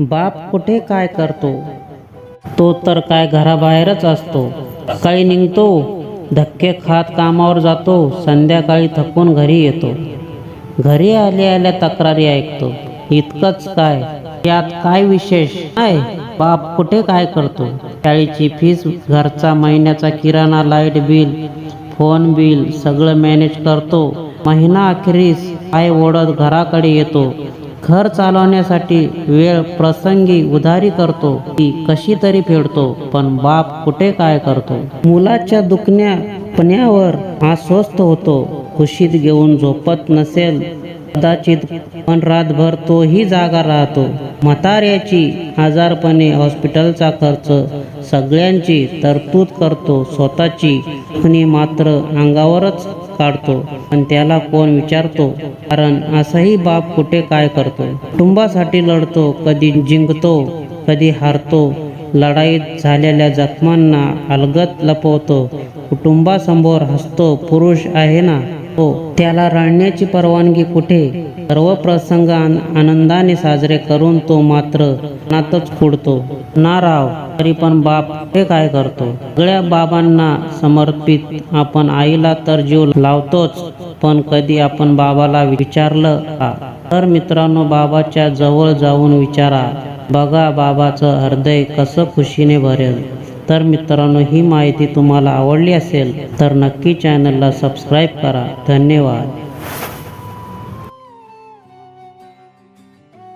बाप कुठे काय करतो? तो तर काय घराबाहेरच असतो. सकाळी निघतो धक्के खात कामावर जातो संध्याकाळी थकून घरी येतो. घरी आल्या आल्या तक्रारी ऐकतो. इतकंच काय? यात काय विशेष? काय? बाप कुठे काय करतो? शाळेची फीस घरचा महिन्याचा किराणा लाइट बिल फोन बिल सगळं मॅनेज करतो. महिना अखेरीस काय ओढत घराकडे येतो. घर चालवण्यासाठी वेळ प्रसंगी उधारी करतो. ती कशी तरी फेडतो पण बाप कुठे काय करतो? मुलाच्या दुखण्या पण्यावर अस्वस्थ होतो. खुशीत घेऊन झोपत नसेल कदाचित पण रातभर तोही जागा राहतो. म्हाताऱ्याची आजारपणे हॉस्पिटलचा खर्च सगळ्यांची तरतूद करतो स्वतःची आणि मात्र अंगावरच काढतो. पण त्याला कोण विचारतो? कारण असंही बाप कुठे काय करतो? कुटुंबासाठी लढतो कधी जिंकतो कधी हारतो. लढाईत झालेल्या जखमांना अलगत लपवतो. कुटुंबासमोर हसतो पुरुष आहे ना? हो त्याला रडण्याची परवानगी कुठे? सर्व प्रसंग आन- आनंदाने साजरे करून तो मात्र नातच फुडतो ना राव तरी पण बाप हे काय करतो? सगळ्या बाबांना समर्पित आपण आईला तर जीव लावतोच पण कधी आपण बाबाला विचारलं का? तर मित्रांनो बाबाच्या जवळ जाऊन विचारा. बघा बाबाचं हृदय कसं खुशीने भरेल. तर मित्रांनो ही माहिती तुम्हाला आवडली असेल तर नक्की चॅनलला सबस्क्राईब करा. धन्यवाद.